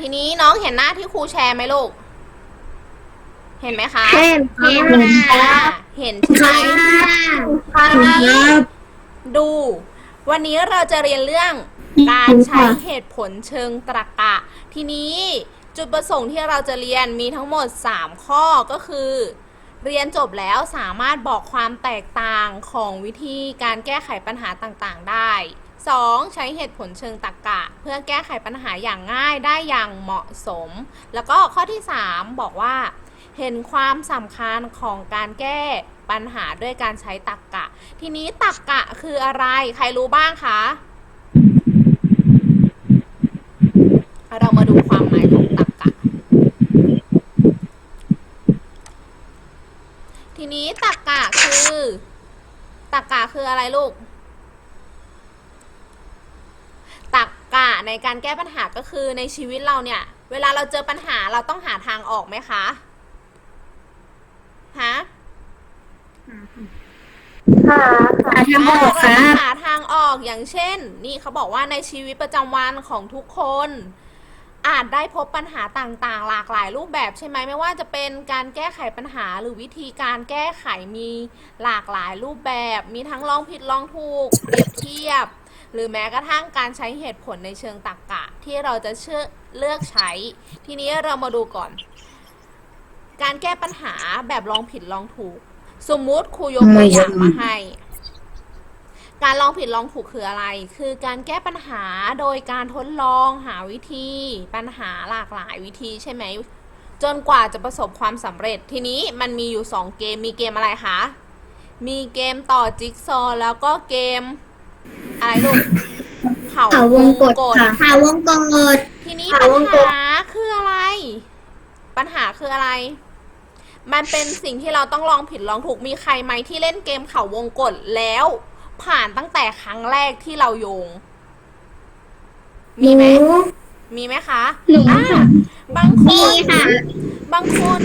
ทีนี้น้องเห็นหน้าที่ครูแชร์ไหมลูก เห็นไหมคะ เห็นเห็นค่ะอ่าเห็นใช่ไหมครับดู วันนี้เราจะเรียนเรื่องการใช้เหตุผลเชิงตรรกะ ทีนี้จุดประสงค์ที่เราจะเรียนมีทั้งหมด 3 ข้อก็คือ เรียนจบแล้วสามารถบอกความแตกต่างของวิธีการแก้ไขปัญหาต่างๆ ได้ 2. ใช้เหตุผลเชิงตรรกะ เพื่อแก้ไขปัญหาอย่างง่ายได้อย่างเหมาะสม แล้วก็ข้อที่ 3 บอกว่า เห็นความสำคัญของการแก้ปัญหาด้วยการใช้ตรรกะทีนี้ตรรกะคืออะไร ใครรู้บ้างคะ เรามาดูความหมายของตรรกะทีนี้ตรรกะคือตรรกะคืออะไรลูกตรรกะ ในการแก้ปัญหาก็คือในชีวิตเราเนี่ย เวลาเราเจอปัญหาเราต้องหาทางออกไหมคะฮะค่ะค่ะทางออกคเรารัต้องบหาทางออกอย่างเช่น นี่เขาบอกว่าในชีวิตประจำวันของทุกคน อาจได้พบปัญหาต่างๆ หลากหลายรูปแบบใช่ไหมไม่ว่าจะเป็นการแก้ไขปัญหาหรือวิธีการแก้ไขมีหลากหลายรูปแบบ มีทั้งลองผิดลองถูกเปรียบเทียบ หรือแม้กระทั่งการใช้เหตุผลในเชิงตรรกะ ที่เราจะเชื่อเลือกใช้ ทีนี้เรามาดูก่อน การแก้ปัญหาแบบลองผิดลองถูก สมมุติครูยกตัวอย่างมาให้ การลองผิดลองถูกคืออะไร คือการแก้ปัญหาโดยการทดลองหาวิธี ปัญหาหลากหลายวิธีใช่ไหมจนกว่าจะประสบความสำเร็จทีนี้มันมีอยู่ 2 เกมมีเกมอะไรคะ มีเกมต่อจิ๊กซอว์แล้วก็เกม อะไรลูกเขาเขาวงกดค่ะ เขาวงกดทีนี้ค่ะปัญวงกดหาคืออะไร ปัญหาคืออะไร มันเป็นสิ่งที่เราต้องลองผิดลองถูกมีใครไหมที่เล่นเกมเขาวงกดแล้ว ผ่านตั้งแต่ครั้งแรกที่เราโยง หมีนูไหมมีไหมคะหนูอ่าบางคมีน ค่ะ บางคน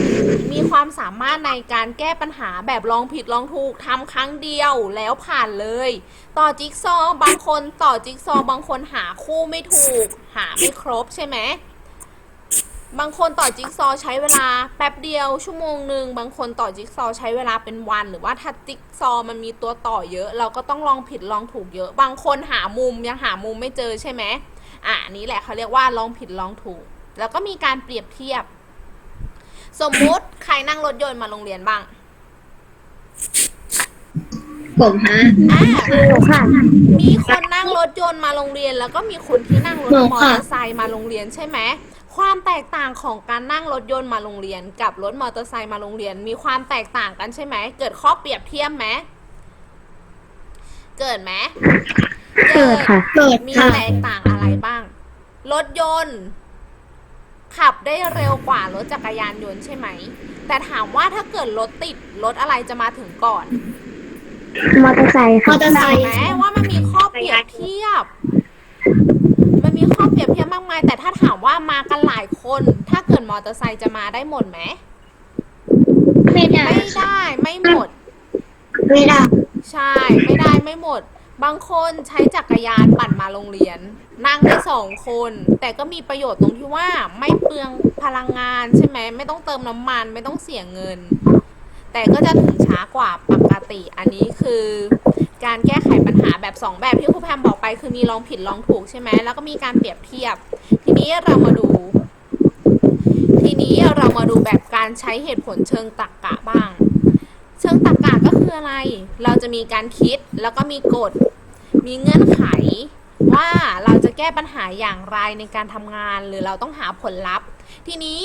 มีความสามารถในการแก้ปัญหาแบบลองผิดลองถูกทำครั้งเดียวแล้วผ่านเลย ต่อจิ๊กซอว์บางคนต่อจิ๊กซอว์บางคนหาคู่ไม่ถูก หาไม่ครบใช่ไหมบางคนต่อจิ๊กซอว์ใช้เวลาแป๊บเดียวชั่วโมงหนึ่งบางคนต่อจิ๊กซอว์ใช้เวลาเป็นวัน หรือว่าถ้าจิ๊กซอว์มันมีตัวต่อเยอะ เราก็ต้องลองผิดลองถูกเยอะ บางคนหามุมยังหามุมไม่เจอใช่ไหมอะนนี้แหละเขาเรียกว่าลองผิดลองถูก แล้วก็มีการเปรียบเทียบ สมมุติใครนั่งรถยนต์มาโรงเรียนบ้างผมฮะอ่าหนูค่ะ มีคนนั่งรถยนต์มาโรงเรียน แล้วก็มีคนที่นั่งรถหนูมอค่ะ เตอร์ไซค์มาโรงเรียนใช่ไหมความแตกต่างของการนั่งรถยนต์มาโรงเรียน กับรถมอเตอร์ไซค์มาโรงเรียน มีความแตกต่างกันใช่ไหมเกิดข้อเปรียบเทียบไหมเกิดไหม เกิดค่ะ เกิดมีค่ะ แตกต่างอะไรบ้าง รถยนต์ ขับได้เร็วกว่ารถจักรยานยนต์ใช่ไหม แต่ถามว่าถ้าเกิดรถติดรถอะไรจะมาถึงก่อน มอเตอร์ไซค์ค่ะมอเตอร์ไซเห็นค์ไหมว่ามันมีข้อเปรียบเทียบ มันมีข้อเปรียบเทียบมากมาย แต่ถ้าถามว่ามากันหลายคน ถ้าเกิดมอเตอร์ไซค์จะมาได้หมดไหม ไม่ได้ไม่ได้ไม่หมด ไม่ได้ ใช่ ไม่ได้ไม่หมด บางคนใช้จักรยานปั่นมาโรงเรียน นั่งได้สองคน แต่ก็มีประโยชน์ตรงที่ว่าไม่เปลืองพลังงานใช่ไหมไม่ต้องเติมน้ำมันไม่ต้องเสียเงิน แต่ก็จะถึงช้ากว่าปกติ อันนี้คือ การแก้ไขปัญหาแบบ 2 แบบที่ครูแพมบอกไปคือมีลองผิดลองถูกใช่ไหมแล้วก็มีการเปรียบเทียบ ทีนี้เรามาดู ทีนี้เรามาดูแบบการใช้เหตุผลเชิงตรรกะบ้าง ชิงตรรกะก็คืออะไร เราจะมีการคิดแล้วก็มีกฎ มีเงื่อนไข ว่าเราจะแก้ปัญหาอย่างไรในการทำงานหรือเราต้องหาผลลัพธ์ ทีนี้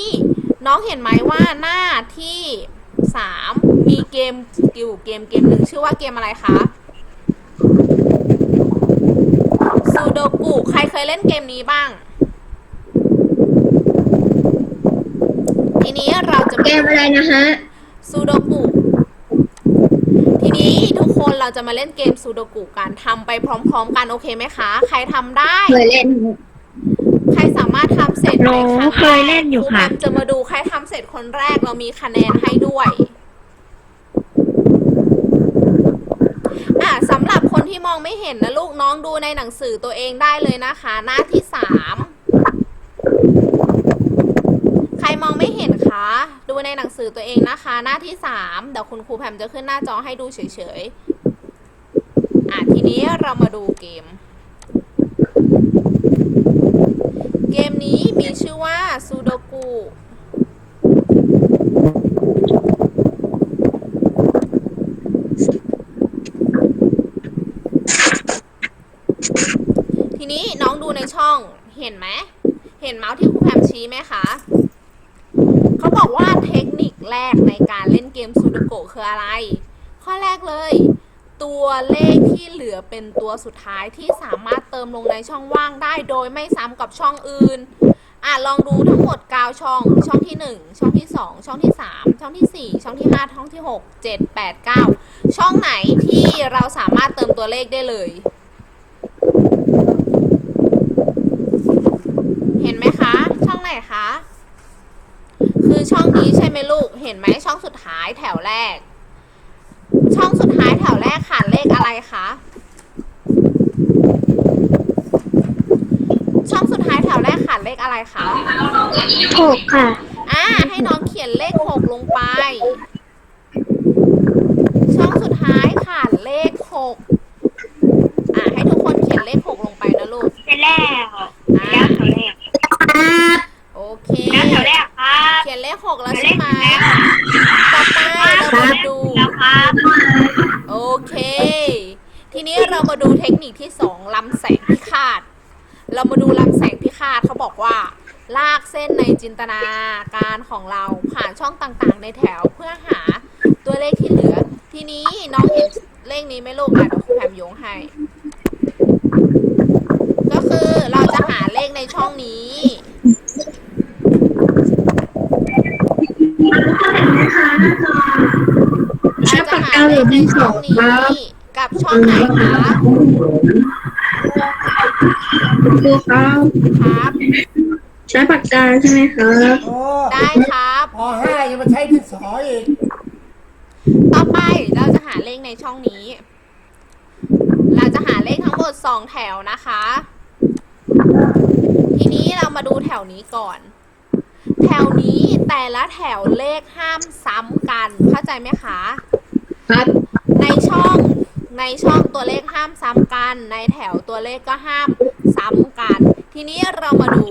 น้องเห็นไหมว่าหน้าที่สามมีเกมอยู่เกมเกมหนึ่งชื่อว่าเกมอะไรคะซูโดกุใครเคยเล่นเกมนี้บ้าง ทีนี้เราจะเกมอะไรนะฮะซูโดกุ ทีนี้ทุกคนเราจะมาเล่นเกมซูโดกุกันทำไปพร้อม ๆ กันโอเคไหมคะ ใครทำได้ เคยเล่น ใครสามารถทำเสร็จหนูในรั้งแรกเคยเล่นอยู่ค่ะรูแพมจะมาดูใครทำเสร็จคนแรกเรามีคะแนนให้ด้วยอะสำหรับคนที่มองไม่เห็นนะลูกน้องดูในหนังสือตัวเองได้เลยนะคะ หน้าที่สามดู ในหนังสือตัวเองนะคะ หน้าที่ 3 เดี๋ยวคุณครูแพมจะขึ้นหน้าจอให้ดูเฉยๆ อะทีนี้เรามาดูเกม เกมนี้มีชื่อว่าซูโดกุทีนี้น้องดูในช่องเห็นไหม เห็นเมาส์ที่ครูแพมชี้ไหมคะ เขาบอกว่าเทคนิคแรกในการเล่นเกมซูดโกคืออะไร ข้อแรกเลย ตัวเลขที่เหลือเป็นตัวสุดท้ายที่สามารถเติมลงในช่องว่างได้โดยไม่ซ้ำกับช่องอื่นอะลองดูทั้งหมด9ช่อง ช่องที่ 1 ช่องที่ 2 ช่องที่ 3 ช่องที่ 4 ช่องที่ 5 ช่องที่ 6 7 8 9 ช่องไหนที่เราสามารถเติมตัวเลขได้เลย เห็นไหมคะ ช่องไหนคะ คือช่องนี้ใช่ไหมลูก เห็นไหมช่องสุดท้ายแถวแรก ช่องสุดท้ายแถวแรกขาดเลขอะไรคะ ช่องสุดท้ายแถวแรกขาดเลขอะไรคะหกค่ะ อ่า ให้น้องเขียนเลขหกลงไป ช่องสุดท้ายขาดเลขหกอ่าให้ทุกคนเขียนเลขหกลงไปนะลูกเป็นแล้วอ่าแถวแรกครับโอ เคแถวแรกครับเขียนเลขหกแล้วใช่ไหมต่อไปเรามาดู แล้วครับโอเค ทีนี้เรามาดูเทคนิคที่สองลำแสงพิฆาต เรามาดูลำแสงพิฆาตเขาบอกว่า ลากเส้นในจินตนาการของเราผ่านช่องต่างๆ ในแถวเพื่อหาตัวเลขที่เหลือ ทีนี้น้องเห็นเลขนี้ไหมลูกอะเดี๋ยวครูแพมโยงให้ ก็คือเราจะหาเลขในช่องนี้ เราจะหาเลขในช่องนี้กับช่องไหนคะดูครับ ครับ ใช้ปากกาใช่ไหมครับโอ้ได้ครับพอห้ายังมาใช้ดินสออีก ต่อไปเราจะหาเลขในช่องนี้ เราจะหาเลขทั้งหมด2แถวนะคะ ทีนี้เรามาดูแถวนี้ก่อน แถวนี้แต่ละแถวเลขห้ามซ้ำกัน เข้าใจไหมคะ ครับ ในช่องในช่องตัวเลขห้ามซ้ำกัน ในแถวตัวเลขก็ห้ามซ้ำกัน ทีนี้เรามาดู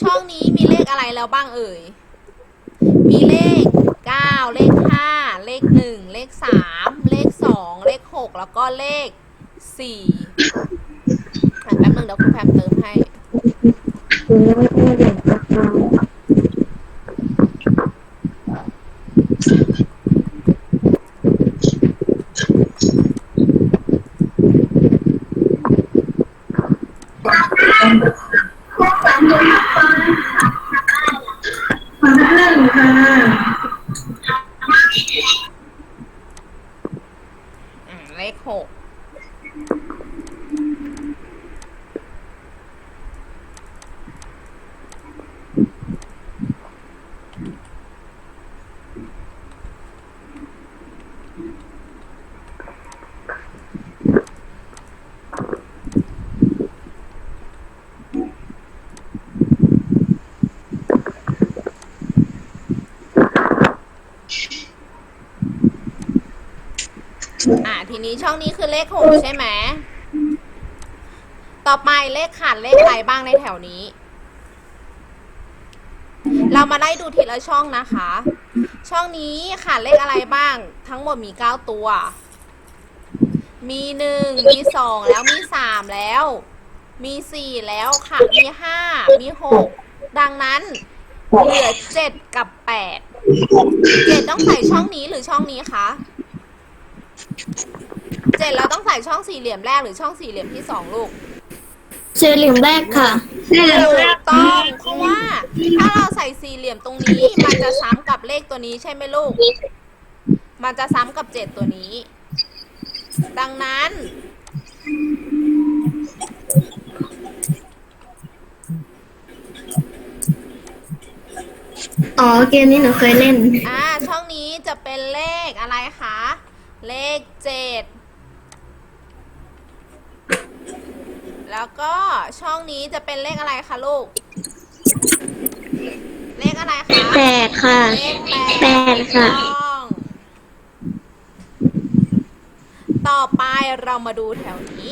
ช่องนี้มีเลขอะไรแล้วบ้างเอ่ย มีเลข 9 เลข 5 เลข 1 เลข 3 เลข 2 เลข 6 แล้วก็เลข4อ่แป๊บนึงเดี๋ยวคุณแพมเติมให้ 光膀子的风，寒冷的。 ช่องนี้คือเลขหกใช่ไหม ต่อไปเลขขาดเลขอะไรบ้างในแถวนี้ เรามาไล่ดูทีละช่องนะคะ ช่องนี้ขาดเลขอะไรบ้าง ทั้งหมดมีเก้าตัว มีหนึ่งมีสองแล้วมีสามแล้ว มีสี่แล้วค่ะ มีห้ามีหกดังนั้นเหลือเจ็ดกับแปดเจ็ดต้องใส่ช่องนี้หรือช่องนี้คะ เจ็ดเราต้องใส่ช่องสี่เหลี่ยมแรกหรือช่องสี่เหลี่ยมที่สองลูกสี่เหลี่ยมแรกค่ะสี่เหลี่ยมถูแรกกต้องเพราะว่า ถ้าเราใส่สี่เหลี่ยมตรงนี้ มันจะซ้ำกับเลขตัวนี้ใช่ไหมลูก มันจะซ้ำกับเจ็ดตัวนี้ ดังนั้นอ๋อเกมนี้หนูเคยเล่น อ่าช่องนี้จะเป็นเลขอะไรคะ เลขเจ็ด แล้วก็ช่องนี้จะเป็นเลขอะไรคะลูก เลขอะไรคะแปดค่ะ เลขแปดค่ะ ถูกต้อง ต่อไปเรามาดูแถวนี้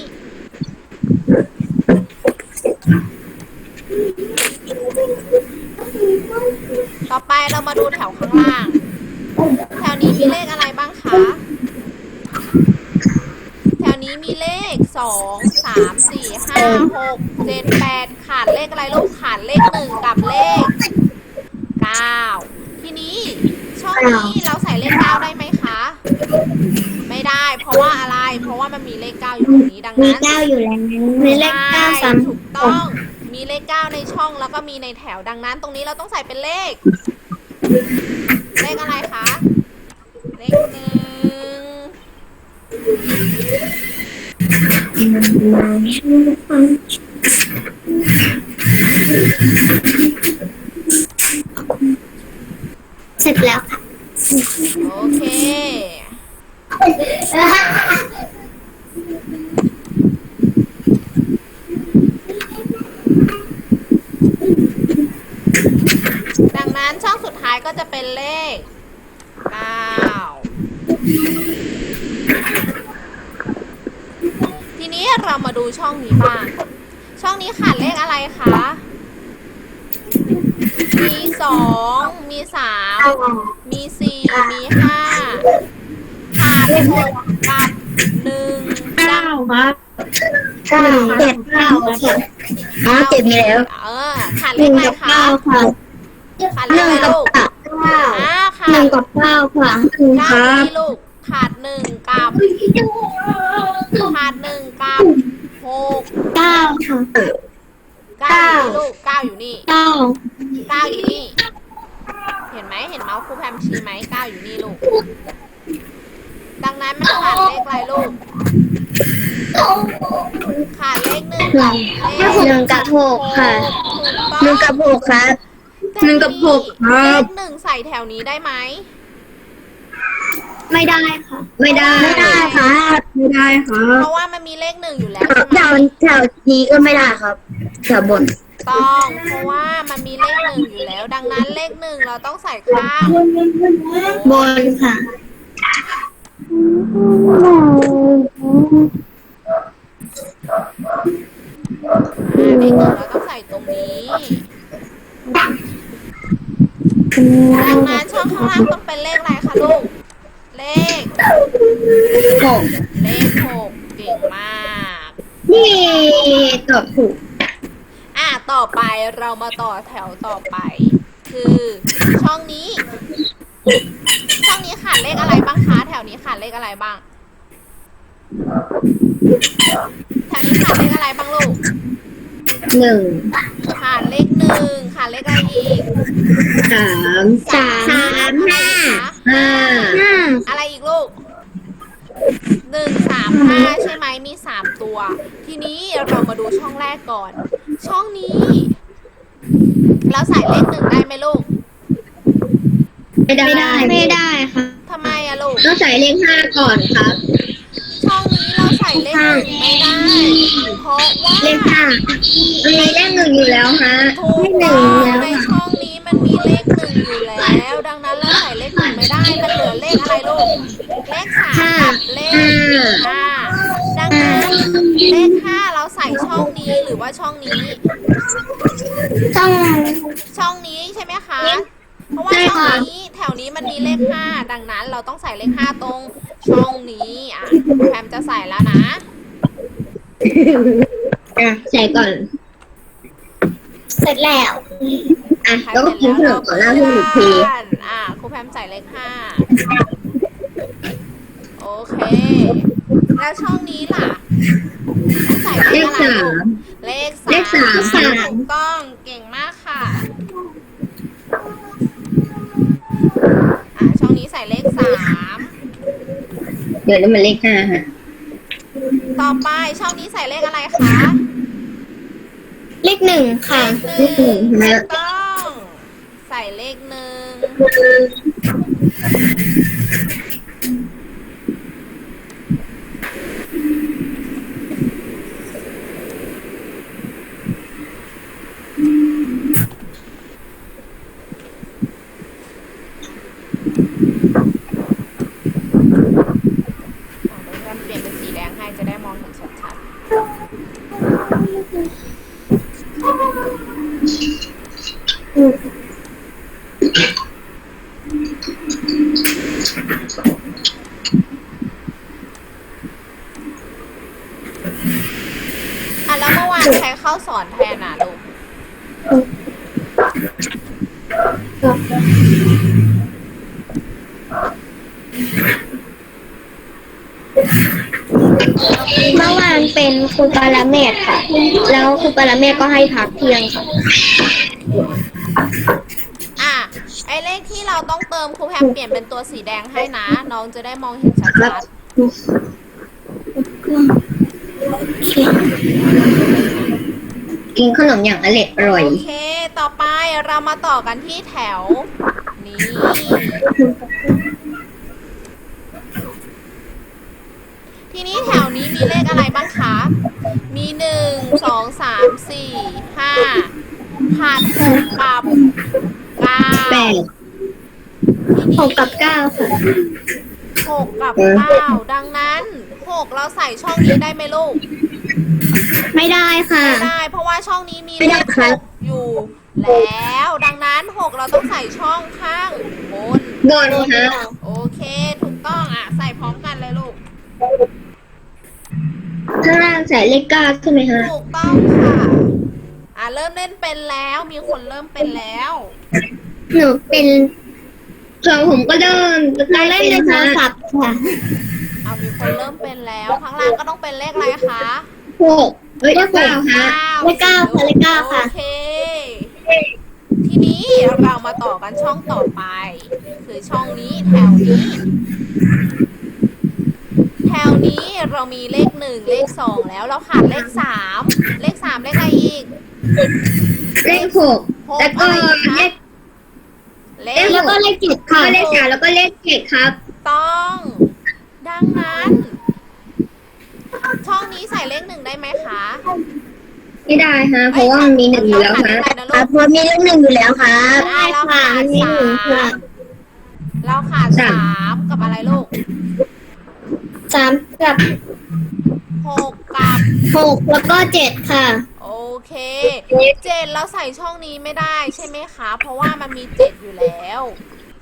ต่อไปเรามาดูแถวข้างล่าง แถวนี้มีเลขอะไรบ้างคะแถว นี้มีเลขสองสามสี่ห้าหกเจ็ดแปดขาดเลขอะไรลูกขาดเลขหนึ่งกับเลขเก้าทีนี้ช่องนี้เราใส่เลขเก้าได้ไหมคะ ไม่ได้ เพราะว่าอะไร เพราะว่ามันมีเลขเก้าอยู่ตรงนี้ดังมีนั้นเก้าอยู่แล้วมีเลขเก้าสามถูกต้อง มีเลขเก้าในช่องแล้วก็มีในแถวดังนั้น ตรงนี้เราต้องใส่เป็นเลขอะไรคะ เลขหนึ่ง เสร็จแล้วค่ะ โอเคดังนั้นช่องสุดท้ายก็จะเป็นเลข 9 ทีนี้เรามาดู ช่องนี้บ้าง ช่องนี้ขาดเลขอะไรคะ มีสอง มีสาม มีสี่ มีห้าขาดหกกับหนึ่งเก้าครับเก้าเจ็ดเก้าค่ะอ๋อเจ็ดมีแล้ว เออขาดหเลนึ่ขงอะไรกับคะเก้าค่ะขาดหเลขนึ่งอะไรกับลูกเก้าอ่าขาหนึ่ดงกับเก้าค่ะหนึ่งคเก้ารับนี่ลูกขาดหนึ่งกับขาดหนึ่งกับ หกเก้าค่ะเก้าอยู่นี่ลูกเก้าอยู่นี่เก้าเก้าอยู่นี่ เห็นไหมเห็นเมาส์ครูแพมชี้ไหมเก้าอยู่นี่ลูก ดังนั้นมันขาดเลขอะไรลูก ขาดเลขหนึ่งกับเลขหนึ่งกับหกค่ะถูกต้องหนึ่งกับหกครับหนึ่งกับหกครับ เลขหนึ่งใส่แถวนี้ได้ไหม ไม่ได้ค่ะ ไม่ได้ไม่ได้ค่ะไม่ได้ค่ะเพราะว่ามันมีเลขหนึ่งอยู่แล้วใช่ไหมแถวแถวนี้ก็ไม่ได้ครับแถวบนต้องเพราะว่ามันมีเลขหนึ่งอยู่แล้ว ดังนั้นเลขหนึ่งเราต้องใส่ข้างบนค่ะ เลขหนึ่งเราต้องใส่ตรงนี้ดังนั้นช่องข้างล่างต้องเป็นเลขอะไรคะลูก เลขหกเลขหกเก่งมาก นี่ตอบถูก อะต่อไปเรามาต่อแถวต่อไป คือช่องนี้ ช่องนี้ขาดเลขอะไรบ้างคะแถวนี้ขาดเลขอะไรบ้างแถวนี้ขาดเลขอะไรบ้างลูกหนึ่งขาดเลขหนึ่งขาดเลขอะไรอีกสามสาม ห้าห้าห้าอะไรอีกลูกหนึ่งสามห้าใช่ไหมมีสามตัว ทีนี้เรามาดูช่องแรกก่อน ช่องนี้ เราใส่เลขหนึ่งได้ไหมลูก ไม่ได้ไม่ได้ค่ะทำไมอะลูก ต้องใส่เลขห้าก่อนครับ ช่องนี้เราใส่เลขหนึ่งไม่ได้ เพราะว่าเลขห้ามันมีเลขหนึ่งอยู่แล้วฮะถูกเลขหนึ่ต้องงแล้วในช่องนี้ มันมีเลขหนึ่งอยู่แล้ว ดังนั้นเราใส่เลขหนึ่งไม่ได้ มันเหลือเลขอะไรลูก เลขสามกับเลขห้าดังนั้นเลขห้าเราใส่ช่องนี้หรือว่าช่องนี้ต้องช่องนี้ใช่ไหมคะ เพราะว่าใช่ช่องค่ะนี้แถวนี้มันมีเลขห้าดังนั้นเราต้องใส่เลขห้าตรงช่องนี้อะแพมจะใส่แล้วนะอะใส่ก่อน เสร็จแล้ว อะใครแล้วก็กินขนมก่อนแล้วพูดอีกที อะครูแพมใส่เลขห้าโอเค แล้วช่องนี้ล่ะต้องใส่เลเลขขอะไรสาลูมกเลขสามเลขสามสาม ถูกต้องเก่งมากค่ะ อะ ช่องนี้ใส่เลขสามเดี๋ยวนี้มันเลขห้าฮะต่อไปช่องนี้ใส่เลขอะไรคะ เลขหนึ่งค่ะ เลขหนึ่งถูแล้วกต้อง ใส่เลขหนึ่ง อะแล้วเมื่อวานใครเข้าสอนแทนอะลูก เมื่อวานเป็นครูปาราเมศค่ะ แล้วค รูปาราเมศก็ให้พักเที่ยงค่ะอะไอเลขที่เราต้องเติมครูแพมเปลี่ยนเป็นตัวสีแดงให้นะ น้องจะได้มองเห็นชัดกินขนมอย่างอร่อยอร่ๆอย โอเค ต่อไปเรามาต่อกันที่แถว นี้ ทีนี้แถวนี้มีเลขอะไรบ้างคะ มีหนึ่งสองสามสี่ห้าขาดหกกับเก้าแปดหกกับเก้าค่ะหกกับเก้าดังนั้นหกเราใส่ช่องนี้ได้ไหมลูก ไม่ได้ค่ะ ไม่ได้ เพราะว่าช่องนี้มีไม่เลได้ขครัหบกอยู่ แล้วดังนั้นหกเราต้องใส่ช่องข้างบนบนค่ะโอเค ถูกต้องอะ ใส่พร้อมกันเลยลูกข้างล่าง ใส่เลขเก้าใช่ไหมคะถูกต้องค่ะ อะเริ่มเล่นเป็นแล้ว มีคนเริ่มเป็นแล้วหนูเป็นส่วนผมก็เริ่มเราเล่นในโทรศัพท์ค่ะเอามีคนเริ่มเป็นแล้ว ข้างล่างก็ต้องเป็นเลขอะไรคะหกเฮ้ยเลขเก้าค่ะเลขเก้าค่ะเลขเก้าค่ะ โอเค ทีนี้เรามาต่อกันช่องต่อไป คือช่องนี้แถวนี้แถ วนี้เรามีเลขหนึ่งเลขสองแล้วเราขาดเลขสามเลขสามเลขอะไรอีกเลขหกหกแล้วก็อะไรอีกคะเลขเลข แล้วก็เลขเจ็ดค่ะเลขสามแล้วก็เลขเจ็ดครับ ต้อง ดังนั้น ช่องนี้ใส่เลขหนึ่งได้ไหมคะไม่ได้ฮะเพราะว่ามันมีหนึ่งอยู่แล้วขาดฮะอะไรนะลูครักบเพราะมีเลขหนึ่งอยู่แล้วครับอ่าเราขาดสามเราขาดสามสามกับอะไรลูก สามกับหกกับ หกแล้วก็เจ็ดค่ะ โอเคเจ็ดเราใส่ช่องนี้ไม่ได้ใช่ไหมคะ เพราะว่ามันมีเจ็ดอยู่แล้ว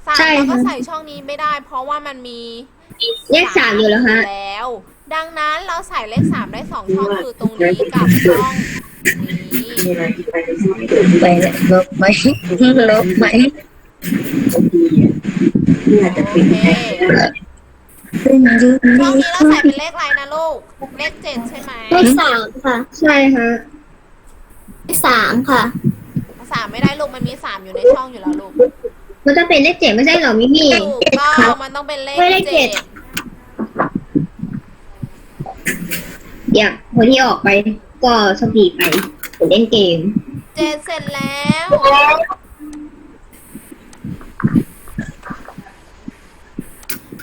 สามใช่เราก็ค่ะ ใส่ช่องนี้ไม่ได้ เพราะว่ามันมีเลขสามอยู่แล้วฮะ แล้ว ดังนั้นเราใส่เลขสามได้สองช่องคือตรงนี้กับช่องนี้ ไปเลยลบไหมลบไหม โอเค ช่องนี้เราใส่เป็นเลขอะไรนะลูก เลขเจ็ดใช่ไหมเลขสามค่ะ ใช่ฮะเลขสามค่ะ สามไม่ได้ลูกมันมีสามอยู่ในช่องอยู่แล้วลูกมันจะเป็นเลขเจ็ดไม่ใช่เหรอมิมี่ถูกต้องมันต้องเป็นเลขไม่เลขเจ็เจ็ดดอยากคนที่ออกไปก็สปีดไปผมเล่นเกม เจ็ดเสร็จแล้ว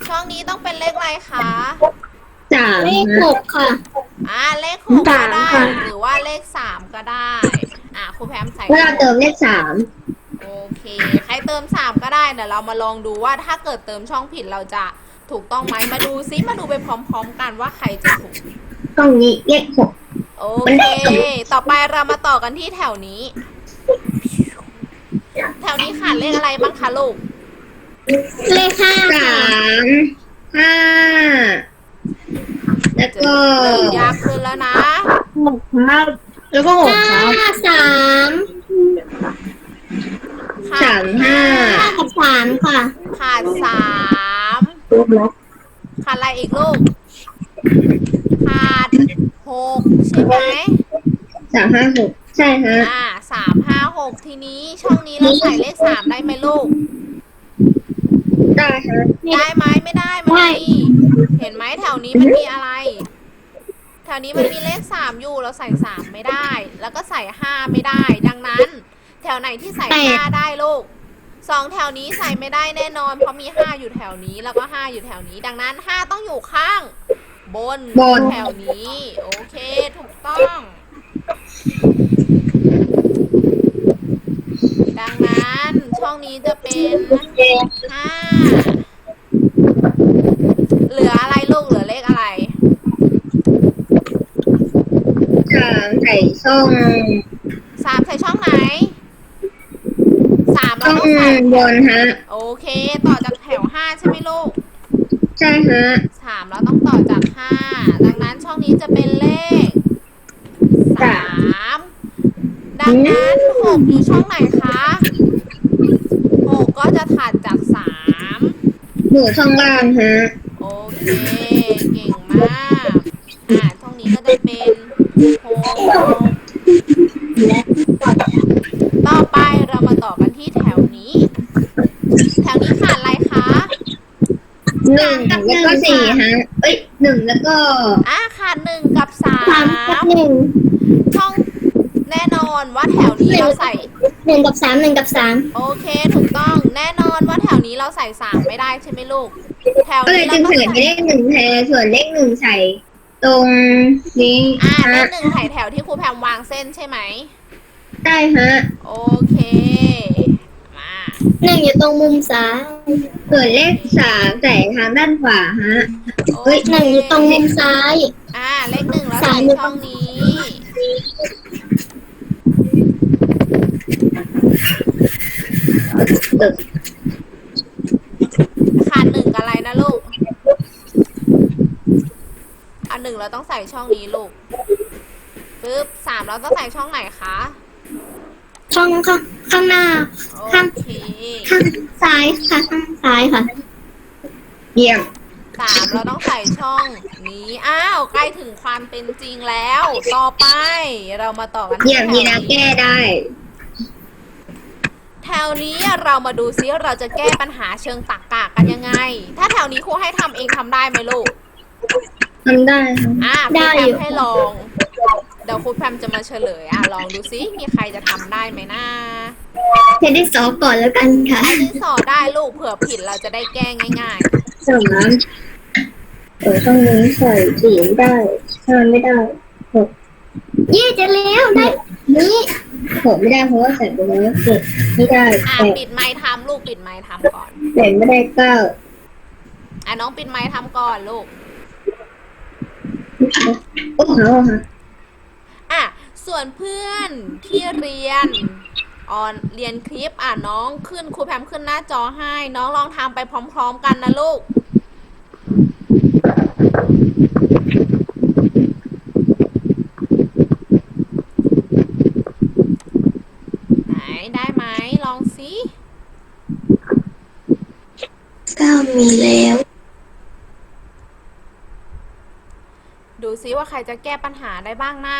ช่องนี้ต้องเป็นเลขอะไรคะ สามเลขหกค่ะ อ่าเลขหกก็สามได้ค่ะ หรือว่าเลขสามก็ได้ อ่าครูแพมใส่เวลาเติมเลขสามโอเค ใครเติมสามก็ได้ เดี๋ยวเรามาลองดูว่าถ้าเกิดเติมช่องผิดเราจะถูกต้องไหมมาดูซิมาดูไปพร้อม ๆ กันว่าใครจะถูกตรงนี้เลขหก โอเค ต่อไปเรามาต่อกันที่แถวนี้ แถวนี้ขาดเลขอะไรบ้างคะลูก เลขห้าสามห้าแล้วก็เริ่มยากขึ้นแล้วนะหกครับแล้วก็หกครับห้าสามขาสาดมห้ากับสามค่ะ ขาดสามขาดอะไรอีกลูก ขาดหกใช่ไหมสามห้าหกใช่ฮะอ่าสามห้าหกทีนี้ช่องนี้เราใส่เลขสามได้ไหมลูก ได้ฮะได้ไหมไม่ได้มันมีเห็นไหมแถวนี้มันมีอะไร แถวนี้มันมีเลขสามอยู่เราใส่สามไม่ได้ แล้วก็ใส่ห้าไม่ได้ ดังนั้น แถวไหนที่ใส่ห้าได้ลูกสองแถวนี้ใส่ไม่ได้แน่นอน เพราะมีห้าอยู่แถวนี้แล้วก็ห้าอยู่แถวนี้ ดังนั้นห้าต้องอยู่ข้าง บนบนแถวนี้ โอเค ถูกต้อง ดังนั้นช่ องนี้จะเป็นห้าเหลืออะไรลูกเหลือเลขอะไรสามใส่ช่องสามใส่ช่องไหนต้องต้องใส่บนฮะ โอเค ต่อจากแถวห้าใช่ไหมลูกใช่ฮะสามเราต้องต่อจากห้าดังนั้นช่องนี้จะเป็นเลขสามดังนั้นหกอยู่ช่องไหนคะห กก็จะถัดจากสามหนูช่องล่างฮะโอเค เก่งมาก อ่าช่องนี้ก็จะเป็นหกต่อไปเรามาต่อกันที่แถวนี้ แถวนี้ขาดอะไรคะหนึ่งแล้วก็สี่ฮะ เอ้ยหนึ่งแล้วก็อ่าขาดหนึ่งกับสาสามกับมหนึ่งช่องแน่นอนว่าแถวนี้เราใส่ หนึ่งกับสามหนึ่งกับสามโอเคถูกต้องแน่นอนว่าแถวนี้เราใส่สามไม่ได้ใช่ไหมลูก แถวก็เลยนี้เราจึงต้องเสนอใส่เลขหนึ่งแทนส่วนเลขหนึ่งใส่ตรงนี้อ่าเลฮะขหนึ่งถ่ายแถวที่ครูแพมวางเส้นใช่ไหมได้ฮะ โอเคมาหนึ่งอยู่ตรงมุมซ้ายส่วนเลขสามใส่ทางด้านขวาฮะ โอเฮ้ยเคหนึ่งอยู่ตรงมุมซ้าย อ่าเลขหนึ่งแล้วสาใส่มอยู่ช่องนี้ตึก ขาดหนึ่งกับอะไรนะลูก อันหนึ่งเราต้องใส่ช่องนี้ลูกปึ๊บสามเราต้องใส่ช่องไหนคะ ช่องข้างข้างหน้าโอข้างเคข้างซ้ายค่ะข้างซ้ายค่ะเยี่ยมสามเราต้องใส่ช่องนี้ อ้าว ใกล้ถึงความเป็นจริงแล้ว ต่อไปเรามาต่อกันที่เยี่ยมแถมีวนะนี้แก้ได้ แถวนี้เรามาดูซิเราจะแก้ปัญหาเชิงตรรกะกันยังไง ถ้าแถวนี้ครูให้ทำเองทำได้ไหมลูก ทำได้ค่ะอ่าครูได้แพอมยู่ให้ลอง เดี๋ยวครูแพมจะมาเฉลย อะลองดูซิมีใครจะทำได้ไหมนะเทนนิสสองก่อนแล้วกันค่ะดินสอได้ลูกเผื่อผิดเราจะได้แก้ง่ายสามเออช่องนี้ใส่สี่ไม่ได้ห้าไม่ได้หกยี่จะแล้วได้ นี่ หกไม่ได้เพราะว่าใส่ไปแล้วเจ็ดไม่ได้ๆอ่าแปดปิดไม้ทำลูกปิดไม้ทำก่อนแปดไม่ได้เก้าอะน้องปิดไม้ทำก่อนลูก โอ้โหค่ะอะส่วนเพื่อนที่เรียนออนเรียนคลิปอะน้องขึ้นครูแพมขึ้นหน้าจอให้ น้องลองทำไปพร้อม ๆ กันนะลูก ไหนได้ไหมลองสิ เก้ามีแล้ว ดูซิว่าใครจะแก้ปัญหาได้บ้างนะ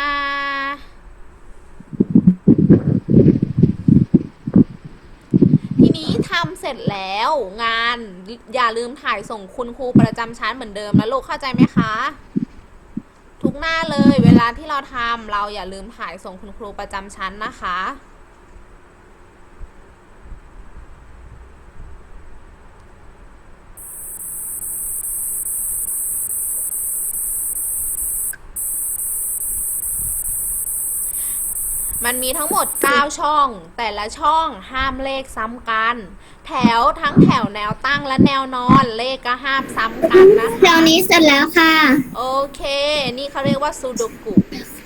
ทีนี้ทำเสร็จแล้วงานอย่าลืมถ่ายส่งคุณครูประจำชั้นเหมือนเดิมนะลูกเข้าใจไหมคะทุกหน้าเลยเวลาที่เราทำเราอย่าลืมถ่ายส่งคุณครูประจำชั้นนะคะ มันมีทั้งหมด 9 ช่อง แต่ละช่องห้ามเลขซ้ำกัน แถวทั้งแถวแนวตั้งและแนวนอนเลขก็ห้ามซ้ำกันนะแถวนี้เสร็จแล้วค่ะ โอเค นี่เขาเรียกว่าซูโดกุ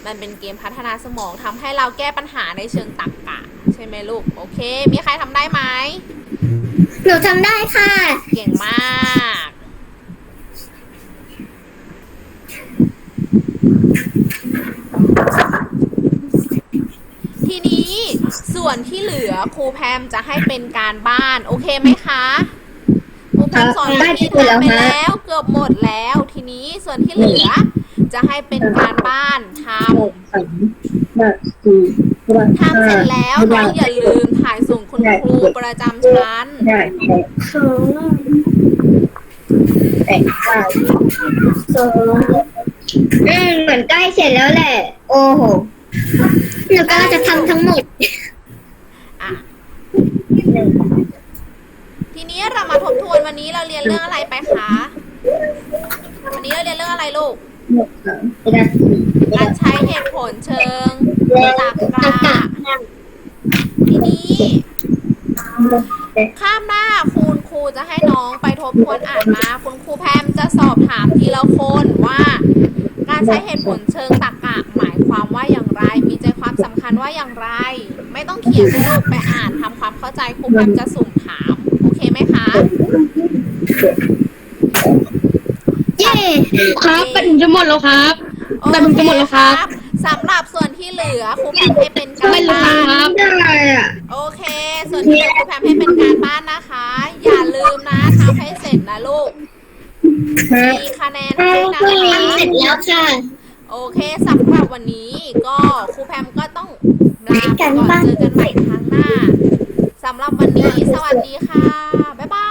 มันเป็นเกมพัฒนาสมองทำให้เราแก้ปัญหาในเชิงตรรกะ ใช่ไหมลูก โอเค มีใครทำได้ไหมหนูทำได้ค่ะ เก่งมาก ทีนี้ ส่วนที่เหลือครูแพมจะให้เป็นการบ้าน โอเคไหมคะครูแพมสอนได้วิธีที่สุดแล้วทำไปฮะแล้วเกือบหมดแล้ว ทีนี้ส่วนที่เหลือ จะให้เป็นการบ้านทหกสามแบบสี่แบบำทำเสร็จแล้วน้องอย่าลืมถ่ายส่งคุณครูประจำชั้นได้แปดสองแปดเก้าสองอืมเหมือนใกล้เสร็จแล้วแหละ โอ้โหหนูก็จะทำทั้งหมดอะ ทีนี้เรามาทบทวนวันนี้เราเรียนเรื่องอะไรไปคะ วันนี้เราเรียนเรื่องอะไรลูก หกสามไม่ได้สี่ไม่การใช้เหตุผลเชิงตรรกะทีนี้ ข้ามหน้าคุณครูจะให้น้องไปทบทวนอ่านมา คุณครูแพมจะสอบถามทีละคนว่า การใช้เหตุผลเชิงตรรกะหมายความว่าอย่างไร มีใจความสำคัญว่าอย่างไร ไม่ต้องเขียนลูกไปอ่านทำควา เข้าใจครูแพมจะสุ่มถาม โอเคไหมคะ เย้ครับปันจะหมดแล้วครับแต่มันจะหมดแล้วครับสำหรับส่วนที่เหลือครูแพมให้เป็นการไม่รู้บ้านครับได้อะโอเค ส่วนที่เหลือครูแพมให้เป็นการบ้านนะคะ อย่าลืมนะทำให้เสร็จนะลูก มีคะแนนให้นะพรุ่งนี้คะเสร็จแล้วค่ะโอเคสำหรับวันนี้ก็ครูแพมก็ต้องลาไปก่อนเจอกันใหม่ครั้งหน้า สำหรับวันนี้สวัสดีค่ะ บ๊ายบา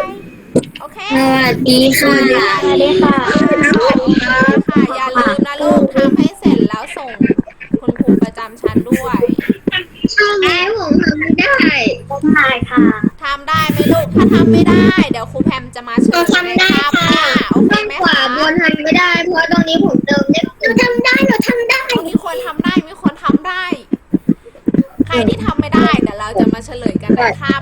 ย โอเค สวัสดีค่ะ สวัสดีค่ะค่ะ อย่าลืมนะลูกทำให้เสร็จแล้วส่งคุณครูประจำชั้นด้วยช่วงนี้ผมทำไม่ได้ได้ค่ะ ทำได้ไหมลูก ถ้าทำไม่ได้ เดี๋ยวครูแพมจะมาเฉหนูลยทำได้ในคาบหค่ะน้าโอเคข้างไหมขวาคะ บนทำไม่ได้ เพราะตรงนี้ผม ล